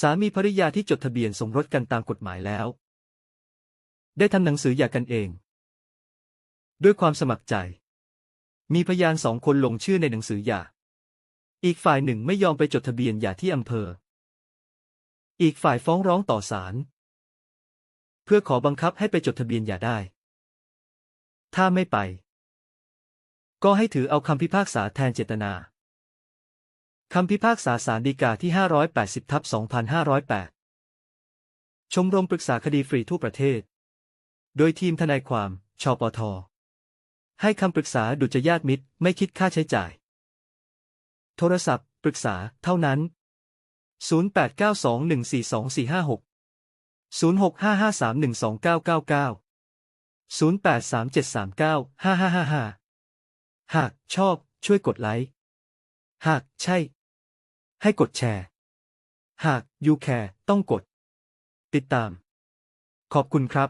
สามีภริยาที่จดทะเบียนสมรสกันตามกฎหมายแล้ว ได้ทำหนังสือหย่ากันเอง ด้วยความสมัครใจ มีพยานสองคนลงชื่อในหนังสือหย่า อีกฝ่ายหนึ่งไม่ยอมไปจดทะเบียนหย่าที่อำเภอ อีกฝ่ายฟ้องร้องต่อศาลเพื่อขอบังคับให้ไปจดทะเบียนหย่าได้ ถ้าไม่ไป ก็ให้ถือเอาคำพิพากษาแทนเจตนา คำพิพากษาศาลฎีกาที่ 580 ทับ 2508 ชมรมปรึกษาคดีฟรีทั่วประเทศ โดยทีมทนายความ ชปท ให้คำปรึกษาดุจยาติมิตร ไม่คิดค่าใช้จ่าย โทรศัพท์ ปรึกษา เท่านั้น 0892142456 0655312999 0837395555 หากชอบ ช่วยกดไลค์ หากใช่ ให้กดแชร์ หาก you care ต้องกด ติดตาม ขอบคุณครับ